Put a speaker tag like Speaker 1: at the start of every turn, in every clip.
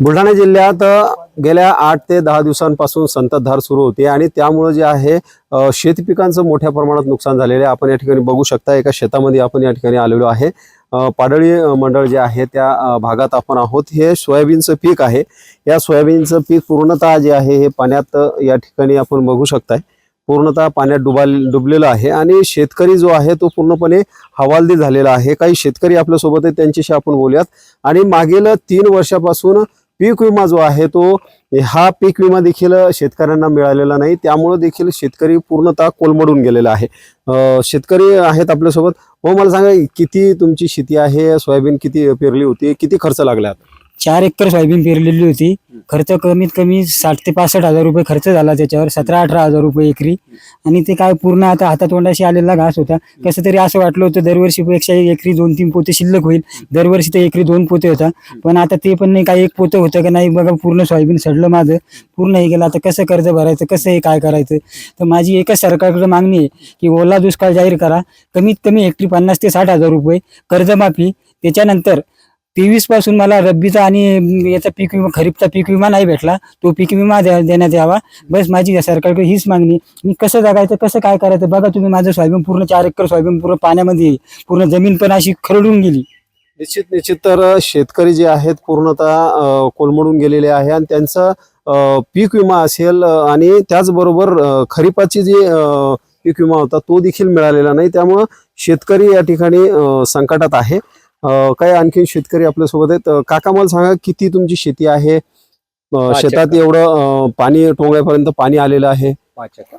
Speaker 1: बुलढाणा जिल्ह्यात गेल्या आठ ते दहा दिवसांपासून संततधार सुरू होती आणि त्यामुळे जे आहे शेतपिकांचं मोठ्या प्रमाणात नुकसान झालेलं आहे. आपण या ठिकाणी बघू शकता एका शेतामध्ये आपण या ठिकाणी आलेलो आहे. पाडळी मंडळ जे आहे त्या भागात आपण आहोत. हे सोयाबीनचं पीक आहे. या सोयाबीनचं पीक पूर्णतः जे आहे हे पाण्यात या ठिकाणी आपण बघू शकताय. पूर्णतः पाण्यात डुबाल डुबलेलं आहे आणि शेतकरी जो आहे तो पूर्णपणे हवालदी झालेला आहे. काही शेतकरी आपल्यासोबत आहेत त्यांच्याशी आपण बोलूयात. आणि मागील तीन वर्षापासून पीक विमा जो आहे तो हा पीक विमा देखील शेतकऱ्यांना मिळालेला नाही. त्यामुळं देखील शेतकरी पूर्णतः कोलमडून गेलेला आहे. शेतकरी आहेत आपल्यासोबत. हो मला सांगा किती तुमची शेती आहे? सोयाबीन किती पेरली होती? किती खर्च लागला
Speaker 2: चार एकर सोयाबीन पेरलेली होती. खर्च कमीत कमी साठ ते पासष्ट हजार रुपये खर्च झाला त्याच्यावर. सतरा अठरा हजार रुपये एकरी. आणि ते काय पूर्ण आता हातातोंडाशी आलेला घास होता. कसं तरी असं वाटलं होतं दरवर्षीपेक्षा एकरी दोन तीन पोते शिल्लक होईल. दरवर्षी ते एकरी दोन पोते होता. पण आता ते पण नाही काय एक पोतं होतं का नाही बघा पूर्ण सोयाबीन सडलं माझं. पूर्ण हे गेलं आता कसं कर्ज भरायचं कसं हे काय करायचं? तर माझी एकच सरकारकडे मागणी आहे की ओला दुष्काळ जाहीर करा. कमीत कमी हेक्टरी पन्नास ते साठ हजार रुपये कर्जमाफी. त्याच्यानंतर तेवीसपासून मला रब्बीचा आणि याचा पीक विमा खरीपचा पीक विमा नाही भेटला. तो पीक विमा द्या देण्यात यावा. बस माझी सरकारकडे हीच मागणी. मी कसं जगायचं कसं काय करायचं बघा तुम्ही माझं सोयाबीन पूर्ण चार एकर सोयाबीन पूर्ण पाण्यामध्ये पूर्ण जमीन पण अशी खरडून गेली.
Speaker 1: निश्चित निश्चित. तर शेतकरी जे आहेत पूर्णतः कोलमडून गेलेले आहे आणि त्यांचा पीक विमा असेल आणि त्याचबरोबर खरीपाची जी पीक विमा होता तो देखील मिळालेला नाही. त्यामुळं शेतकरी या ठिकाणी संकटात आहे. काही आणखी शेतकरी आपल्यासोबत आहेत? काका मला सांगा किती तुमची शेती आहे? शेतात. एवढं पाणी टोंगायपर्यंत पाणी आलेलं आहे.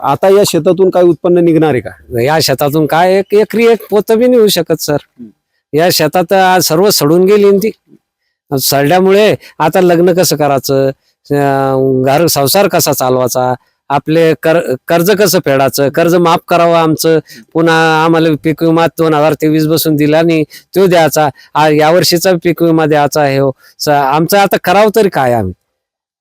Speaker 1: आता या शेतातून काय उत्पन्न निघणार आहे का?
Speaker 3: या शेतातून काय एक एकरी एक पोत बी नाही होऊ शकत सर. या शेतात आज सर्व सडून गेली ती. सडल्यामुळे आता लग्न कसं करायचं? घर संसार कसा चालवायचा? आपले कर कर्ज कसं फेडायचं? कर्ज माफ करावं आमचं. पुन्हा आम्हाला पीक विमा दोन हजार तेवीस बसून दिला नाही तो द्यायचा. यावर्षीचा पीक विमा द्यायचा आहे हो. स- आमचं आता करावं तरी काय आम्ही?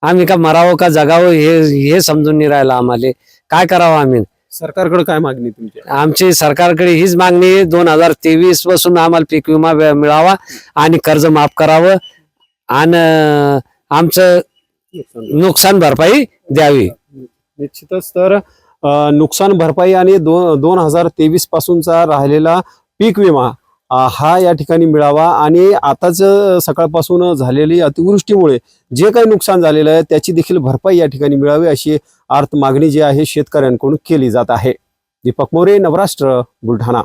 Speaker 3: आम्ही का मरावं का जगावं हे हे समजून नाही राहिलं आम्हाला. काय करावं आम्ही?
Speaker 1: सरकारकडे काय मागणी तुमची?
Speaker 3: आमची सरकारकडे हीच मागणी आहे. दोन हजार तेवीसपासून आम्हाला पीक विमा मिळावा आणि कर्ज माफ करावं आणि आमचं नुकसान भरपाई द्यावी.
Speaker 1: निश्चितच तर नुकसान भरपाई आणि दोन दोन हजार तेवीस पासूनचा राहिलेला पीक विमा हा या ठिकाणी मिळावा आणि आताच सकाळपासून झालेली अतिवृष्टीमुळे जे काही नुकसान झालेलं आहे त्याची देखील भरपाई या ठिकाणी मिळावी अशी अर्थ मागणी जी आहे शेतकऱ्यांकडून केली जात आहे. दीपक मोरे नवराष्ट्र बुलढाणा.